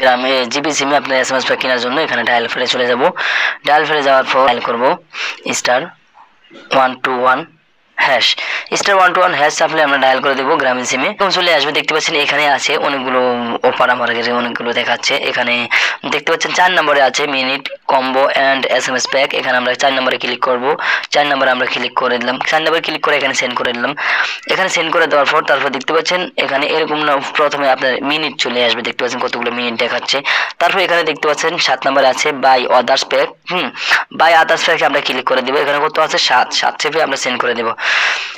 গ্রামে জিবি সিমে আপনার এস এম এস কেনার জন্য এখানে ডায়াল ফেলে চলে যাব। ডায়াল ফেলে যাওয়ার পর ডায়াল করব। Star one two one hash star one two one hash চাপলে আমরা ডায়াল করে দেবো গ্রামীণ সিমে এবং চলে আসবে, দেখতে পাচ্ছেন এখানে আছে অনেকগুলো অফার আমার অনেকগুলো দেখাচ্ছে। এখানে দেখতে পাচ্ছেন চার নম্বরে আছে minute combo and S M S pack এখানে আমরা চার নম্বরে ক্লিক করব। চার নম্বরে আমরা ক্লিক করে দিলাম। চার নম্বরে ক্লিক করে এখানে সেন্ড করে দিলাম। এখানে সেন্ড করে দেওয়ার পর তারপর দেখতে পাচ্ছেন, এখানে এরকম না, প্রথমে আপনার মিনিট চলে আসবে। দেখতে পাচ্ছেন কতগুলো মিনিট দেখাচ্ছে। তারপর এখানে দেখতে পাচ্ছেন সাত নম্বরে আছে buy others pack hmm buy others প্যাকে আমরা ক্লিক করে দেবো। এখানে কত আছে? সাত। সাত চেপে আমরা সেন্ড করে দেবো।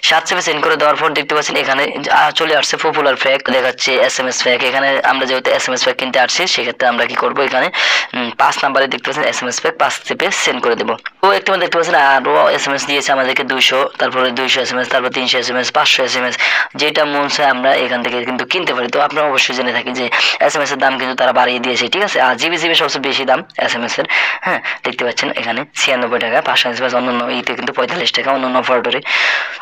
সাত চেপে সেন্ড করে দেওয়ার পর দেখতে পাচ্ছেন এখানে চলে আসছে পপুলার প্যাক দেখাচ্ছে এস এম এস প্যাক এখানে আমরা যেহেতু এস এম এস প্যাক কিনতে আসছি, সেক্ষেত্রে আমরা কি করব এখানে? পাঁচ নাম্বারে দেখতে পাচ্ছেন এস এস পে পাঁচ চেপে সেন্ড করে দেবো। তো একটু দেখতে পাচ্ছেন আরও এস এম এস দিয়েছে আমাদেরকে দুইশো, তারপরে দুইশো এস এম এস তারপর তিনশো এস এম এস পাঁচশো এস এম এস যেটা মন চায় আমরা এখান থেকে কিন্তু কিনতে পারি। তো আপনারা অবশ্যই জেনে থাকেন যে এস এর দাম কিন্তু তারা বাড়িয়ে দিয়েছে, ঠিক আছে? আর জিবি জিবি সবচেয়ে বেশি দাম এস এর হ্যাঁ? দেখতে পাচ্ছেন এখানে ছিয়ানব্বই টাকা, পাঁচশো এস এম এস অন্যান্য ইতে কিন্তু পঁয়তাল্লিশ টাকা, অন্যান্য অফারটরে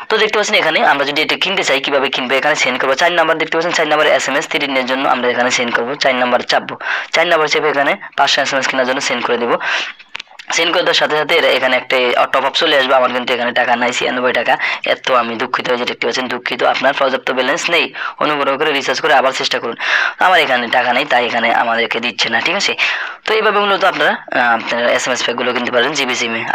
তো দেখতে পাচ্ছেন এখানে আমরা যদি এটা কিনতে চাই, কীভাবে কিনবো? এখানে সেন্ড করব। চার নাম্বার দেখতে পাচ্ছেন, চার নাম্বার এস এম এস তিরিনের জন্য আমরা এখানে সেন্ড করব। চার নাম্বার চাপবো। চার নাম্বার চেপে এখানে পাঁচশো এস এম এস কেনার জন্য সেন্ড করে দেবো। সেন্ড করে সাথে সাথে এখানে একটা টপ আপ চলে আসবে। আমার কিন্তু এখানে টাকা নাই, ছিয়ানব্বই টাকা। এত আমি দুঃখিত হয়ে দেখতে পাচ্ছেন, দুঃখিত। আপনার পর্যাপ্ত ব্যালেন্স নেই। অনুগ্রহ করে রিচার্জ করে আবার চেষ্টা করুন। আমার এখানে টাকা নেই, তাই এখানে আমাদেরকে দিচ্ছে না, ঠিক আছে? তো এইভাবে মূলত আপনারা আপনার এস এম এস প্যাকগুলো কিনতে পারেন জিবি সিমে